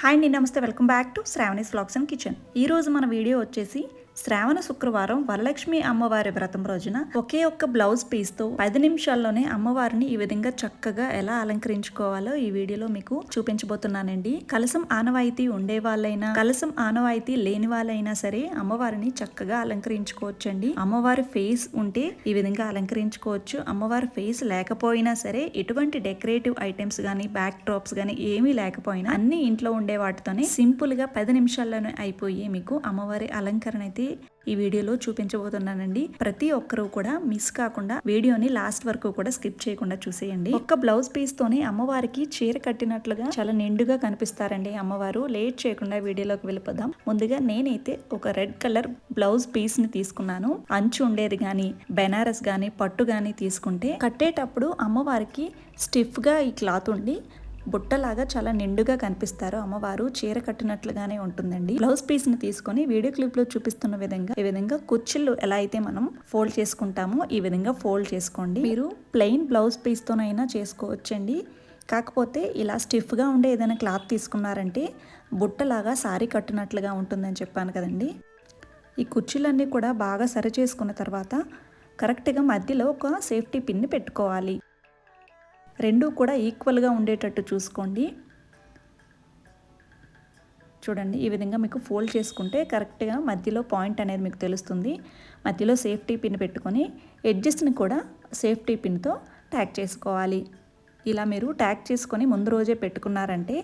Hi అండి నమస్తే. Welcome back to Shravani's vlogs and kitchen. ఈరోజు మన వీడియో వచ్చేసి శ్రావణ శుక్రవారం వరలక్ష్మి అమ్మవారి వ్రతం రోజున ఒకే ఒక్క బ్లౌజ్ పీస్తో పది నిమిషాల్లోనే అమ్మవారిని ఈ విధంగా చక్కగా ఎలా అలంకరించుకోవాలో ఈ వీడియోలో మీకు చూపించబోతున్నానండి. కలసం ఆనవాయితీ ఉండే వాళ్ళైనా కలసం ఆనవాయితీ లేని వాళ్ళైనా సరే అమ్మవారిని చక్కగా అలంకరించుకోవచ్చండి. అమ్మవారి ఫేస్ ఉంటే ఈ విధంగా అలంకరించుకోవచ్చు. అమ్మవారి ఫేస్ లేకపోయినా సరే ఎటువంటి డెకరేటివ్ ఐటమ్స్ కానీ బ్యాక్ డ్రాప్స్ కానీ ఏమీ లేకపోయినా అన్ని ఇంట్లో ఉండే వాటితోనే సింపుల్గా పది నిమిషాల్లోనే అయిపోయి మీకు అమ్మవారి అలంకరణ అయితే ఈ వీడియోలో చూపించబోతున్నానండి. ప్రతి ఒక్కరూ కూడా మిస్ కాకుండా వీడియోని లాస్ట్ వరకు కూడా స్కిప్ చేయకుండా చూసేయండి. ఒక్క బ్లౌజ్ పీస్ తోనే అమ్మవారికి చీర కట్టినట్లుగా చాలా నిండుగా కనిపిస్తారండి అమ్మవారు. లేట్ చేయకుండా వీడియోలోకి వెళ్ళిపోదాం. ముందుగా నేనైతే ఒక రెడ్ కలర్ బ్లౌజ్ పీస్ని తీసుకున్నాను. అంచు ఉండేది కానీ బెనారస్ కానీ పట్టు కానీ తీసుకుంటే కట్టేటప్పుడు అమ్మవారికి స్టిఫ్గా ఈ క్లాత్ ఉండి బుట్టలాగా చాలా నిండుగా కనిపిస్తారు. అమ్మవారు చీర కట్టినట్లుగానే ఉంటుందండి. బ్లౌజ్ పీస్ని తీసుకొని వీడియో క్లిప్లో చూపిస్తున్న విధంగా ఈ విధంగా కుర్చీలు ఎలా అయితే మనం ఫోల్డ్ చేసుకుంటామో ఈ విధంగా ఫోల్డ్ చేసుకోండి. మీరు ప్లెయిన్ బ్లౌజ్ పీస్ తోనైనా చేసుకోవచ్చండి. కాకపోతే ఇలా స్టిఫ్గా ఉండే ఏదైనా క్లాత్ తీసుకున్నారంటే బుట్టలాగా సారీ కట్టినట్లుగా ఉంటుందని చెప్పాను కదండి. ఈ కుర్చీలన్నీ కూడా బాగా సరి చేసుకున్న తర్వాత కరెక్ట్గా మధ్యలో ఒక సేఫ్టీ పిన్ని పెట్టుకోవాలి. రెండు కూడా ఈక్వల్గా ఉండేటట్టు చూసుకోండి. చూడండి ఈ విధంగా మీకు ఫోల్డ్ చేసుకుంటే కరెక్ట్గా మధ్యలో పాయింట్ అనేది మీకు తెలుస్తుంది. మధ్యలో సేఫ్టీ పిన్ పెట్టుకొని ఎడ్జెస్ట్ని కూడా సేఫ్టీ పిన్తో ట్యాగ్ చేసుకోవాలి. ఇలా మీరు ట్యాగ్ చేసుకొని ముందు రోజే పెట్టుకున్నారంటే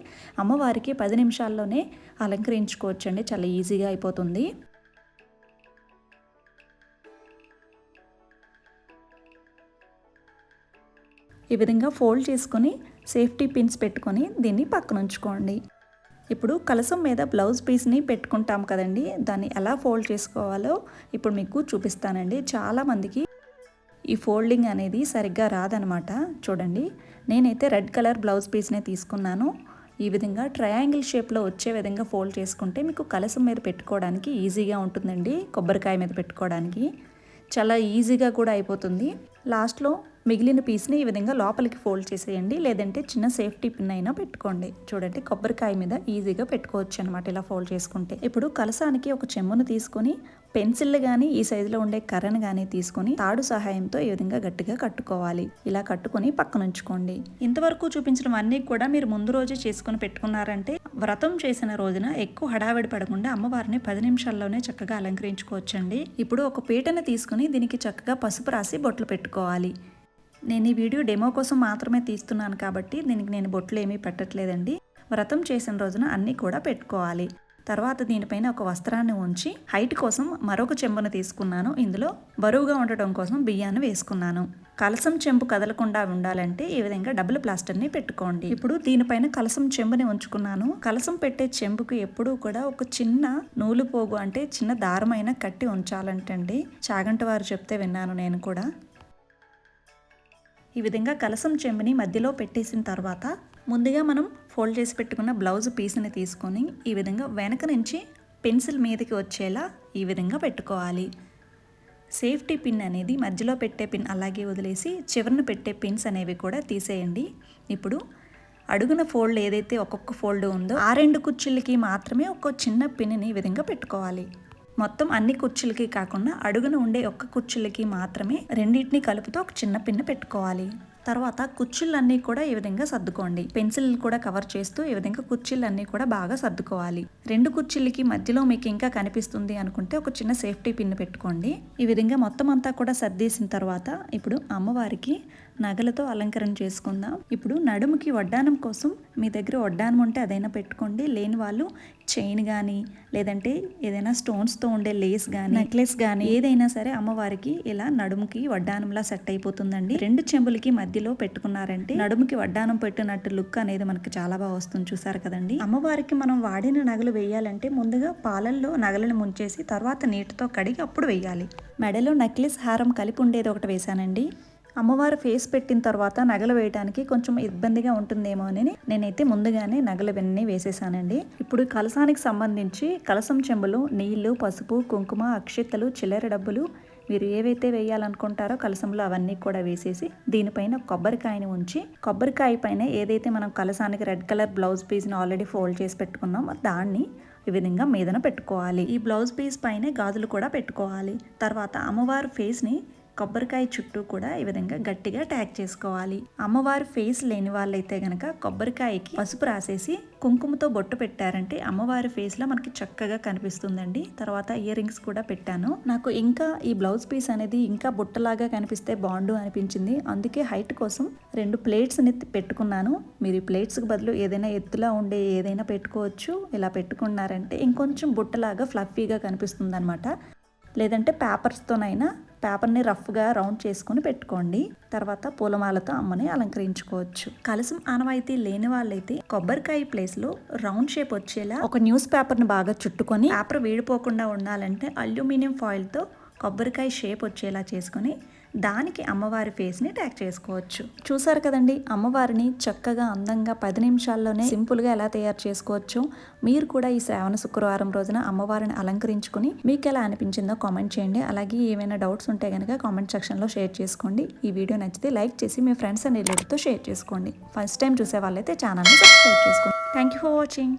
అమ్మవారికి పది నిమిషాల్లోనే అలంకరించుకోవచ్చండి. చాలా ఈజీగా అయిపోతుంది. ఈ విధంగా ఫోల్డ్ చేసుకొని సేఫ్టీ పిన్స్ పెట్టుకొని దీన్ని పక్కన ఉంచుకోండి. ఇప్పుడు కలసం మీద బ్లౌజ్ పీస్ని పెట్టుకుంటాం కదండి. దాన్ని ఎలా ఫోల్డ్ చేసుకోవాలో ఇప్పుడు మీకు చూపిస్తానండి. చాలామందికి ఈ ఫోల్డింగ్ అనేది సరిగ్గా రాదనమాట. చూడండి నేనైతే రెడ్ కలర్ బ్లౌజ్ పీస్నే తీసుకున్నాను. ఈ విధంగా ట్రయాంగిల్ షేప్లో వచ్చే విధంగా ఫోల్డ్ చేసుకుంటే మీకు కలసం మీద పెట్టుకోవడానికి ఈజీగా ఉంటుందండి. కొబ్బరికాయ మీద పెట్టుకోవడానికి. చాలా ఈజీగా కూడా అయిపోతుంది. లాస్ట్లో మిగిలిన పీస్ని ఈ విధంగా లోపలికి ఫోల్డ్ చేసేయండి. లేదంటే చిన్న సేఫ్టీ పిన్ అయినా పెట్టుకోండి. చూడండి కొబ్బరికాయ మీద ఈజీగా పెట్టుకోవచ్చు అనమాట ఇలా ఫోల్డ్ చేసుకుంటే. ఇప్పుడు కలసానికి ఒక చెమ్మును తీసుకొని పెన్సిల్ కానీ ఈ సైజులో ఉండే కర్రను కానీ తీసుకొని తాడు సహాయంతో ఈ విధంగా గట్టిగా కట్టుకోవాలి. ఇలా కట్టుకొని పక్కన ఉంచుకోండి. ఇంతవరకు చూపించిన అన్నీ కూడా మీరు ముందు రోజే చేసుకుని పెట్టుకున్నారంటే వ్రతం చేసిన రోజున ఎక్కువ హడావిడి పడకుండా అమ్మవారిని పది నిమిషాల్లోనే చక్కగా అలంకరించుకోవచ్చండి. ఇప్పుడు ఒక పీటను తీసుకుని దీనికి చక్కగా పసుపు రాసి బొట్లు పెట్టుకోవాలి. నేను ఈ వీడియో డెమో కోసం మాత్రమే తీస్తున్నాను కాబట్టి దీనికి నేను బొట్లు ఏమీ పెట్టట్లేదండి. వ్రతం చేసిన రోజున అన్నీ కూడా పెట్టుకోవాలి. తర్వాత దీనిపైన ఒక వస్త్రాన్ని ఉంచి హైట్ కోసం మరొక చెంబును తీసుకున్నాను. ఇందులో బరువుగా ఉండటం కోసం బియ్యాన్ని వేసుకున్నాను. కలసం చెంబు కదలకుండా ఉండాలంటే ఈ విధంగా డబుల్ ప్లాస్టర్ని పెట్టుకోండి. ఇప్పుడు దీనిపైన కలసం చెంబుని ఉంచుకున్నాను. కలసం పెట్టే చెంబుకు ఎప్పుడూ కూడా ఒక చిన్న నూలు పోగు అంటే చిన్న దారమైన కట్టి ఉంచాలంటండి. చాగంట వారు చెప్తే విన్నాను నేను కూడా. ఈ విధంగా కలసం చెంబుని మధ్యలో పెట్టేసిన తర్వాత ముందుగా మనం ఫోల్డ్ చేసి పెట్టుకున్న బ్లౌజ్ పీస్ని తీసుకొని ఈ విధంగా వెనక నుంచి పెన్సిల్ మీదకి వచ్చేలా ఈ విధంగా పెట్టుకోవాలి. సేఫ్టీ పిన్ అనేది మధ్యలో పెట్టే పిన్ అలాగే వదిలేసి చివరిన పెట్టే పిన్స్ అనేవి కూడా తీసేయండి. ఇప్పుడు అడుగున ఫోల్డ్ ఏదైతే ఒక్కొక్క ఫోల్డ్ ఉందో ఆ రెండు కుర్చీలకి మాత్రమే ఒక చిన్న పిన్ని ఈ విధంగా పెట్టుకోవాలి. మొత్తం అన్ని కుర్చీలకి కాకుండా అడుగున ఉండే ఒక్క కుర్చీలకి మాత్రమే రెండింటిని కలుపుతూ ఒక చిన్న పిన్ను పెట్టుకోవాలి. తర్వాత కుర్చీలన్నీ కూడా ఈ విధంగా సర్దుకోండి. పెన్సిల్ కూడా కవర్ చేస్తూ ఈ విధంగా కుర్చీలన్నీ కూడా బాగా సర్దుకోవాలి. రెండు కుర్చీలకి మధ్యలో మీకు ఇంకా కనిపిస్తుంది అనుకుంటే ఒక చిన్న సేఫ్టీ పిన్ పెట్టుకోండి. ఈ విధంగా మొత్తం అంతా కూడా సర్దేసిన తర్వాత ఇప్పుడు అమ్మవారికి నగలతో అలంకరణ చేసుకుందాం. ఇప్పుడు నడుముకి వడ్డానం కోసం మీ దగ్గర వడ్డానం ఉంటే అదైనా పెట్టుకోండి. లేని వాళ్ళు చైన్ కానీ లేదంటే ఏదైనా స్టోన్స్తో ఉండే లేస్ కానీ నెక్లెస్ కానీ ఏదైనా సరే అమ్మవారికి ఇలా నడుముకి వడ్డానంలా సెట్ అయిపోతుందండి. రెండు చెంబులకి మధ్యలో పెట్టుకున్నారంటే నడుముకి వడ్డానం పెట్టినట్టు లుక్ అనేది మనకి చాలా బాగా వస్తుంది చూసారు కదండి. అమ్మవారికి మనం వాడిన నగలు వేయాలంటే ముందుగా పాలల్లో నగలను ముంచేసి తర్వాత నీటితో కడిగి అప్పుడు వేయాలి. మెడలో నెక్లెస్ హారం కలిపి ఉండేది ఒకటి వేశానండి. అమ్మవారు ఫేస్ పెట్టిన తర్వాత నగలు వేయడానికి కొంచెం ఇబ్బందిగా ఉంటుందేమో అని నేనైతే ముందుగానే నగలు వెన్నీ వేసేసానండి. ఇప్పుడు కలసానికి సంబంధించి కలసం చెంబులు నీళ్ళు పసుపు కుంకుమ అక్షిత్తలు చిల్లర డబ్బులు మీరు ఏవైతే వేయాలనుకుంటారో కలసంలో అవన్నీ కూడా వేసేసి దీనిపైన కొబ్బరికాయని ఉంచి కొబ్బరికాయ పైన ఏదైతే మనం కలసానికి రెడ్ కలర్ బ్లౌజ్ పీస్ని ఆల్రెడీ ఫోల్డ్ చేసి పెట్టుకున్నామో దాన్ని ఈ విధంగా మీదన పెట్టుకోవాలి. ఈ బ్లౌజ్ పీస్ పైన గాజులు కూడా పెట్టుకోవాలి. తర్వాత అమ్మవారి ఫేస్ని కొబ్బరికాయ చుట్టూ కూడా ఈ విధంగా గట్టిగా ట్యాగ్ చేసుకోవాలి. అమ్మవారి ఫేస్ లేని వాళ్ళైతే గనక కొబ్బరికాయకి పసుపు రాసేసి కుంకుమతో బొట్టు పెట్టారంటే అమ్మవారి ఫేస్లో మనకి చక్కగా కనిపిస్తుందండి. తర్వాత ఇయర్ రింగ్స్ కూడా పెట్టాను. నాకు ఇంకా ఈ బ్లౌజ్ పీస్ అనేది ఇంకా బుట్టలాగా కనిపిస్తే బాగుండు అనిపించింది. అందుకే హైట్ కోసం రెండు ప్లేట్స్ని పెట్టుకున్నాను. మీరు ఈ ప్లేట్స్ బదులు ఏదైనా ఎత్తులా ఉండే ఏదైనా పెట్టుకోవచ్చు. ఇలా పెట్టుకున్నారంటే ఇంకొంచెం బుట్టలాగా ఫ్లఫీగా కనిపిస్తుంది అనమాట లేదంటే పేపర్స్తోనైనా పేపర్ని రఫ్గా రౌండ్ చేసుకొని పెట్టుకోండి. తర్వాత పూలమాలతో అమ్మని అలంకరించుకోవచ్చు. కలసం ఆనవాయితీ లేని వాళ్ళైతే కొబ్బరికాయ ప్లేస్లో రౌండ్ షేప్ వచ్చేలా ఒక న్యూస్ పేపర్ని బాగా చుట్టుకొని పేపర్ వేడిపోకుండా ఉండాలంటే అల్యూమినియం ఫాయిల్తో కొబ్బరికాయ షేప్ వచ్చేలా చేసుకొని దానికి అమ్మవారి ఫేస్ని ట్యాగ్ చేసుకోవచ్చు. చూసారు కదండి అమ్మవారిని చక్కగా అందంగా పది నిమిషాల్లోనే సింపుల్గా ఎలా తయారు చేసుకోవచ్చు? మీరు కూడా ఈ శ్రావణ శుక్రవారం రోజున అమ్మవారిని అలంకరించుకుని మీకు ఎలా అనిపించిందో కామెంట్ చేయండి. అలాగే ఏమైనా డౌట్స్ ఉంటే కనుక కామెంట్ సెక్షన్లో షేర్ చేసుకోండి. ఈ వీడియో నచ్చితే లైక్ చేసి మీ ఫ్రెండ్స్ అండ్ రిలేటివ్తో షేర్ చేసుకోండి. ఫస్ట్ టైం చూసే వాళ్ళైతే ఛానల్ని సబ్స్క్రైబ్ చేసుకోండి. Thank you for watching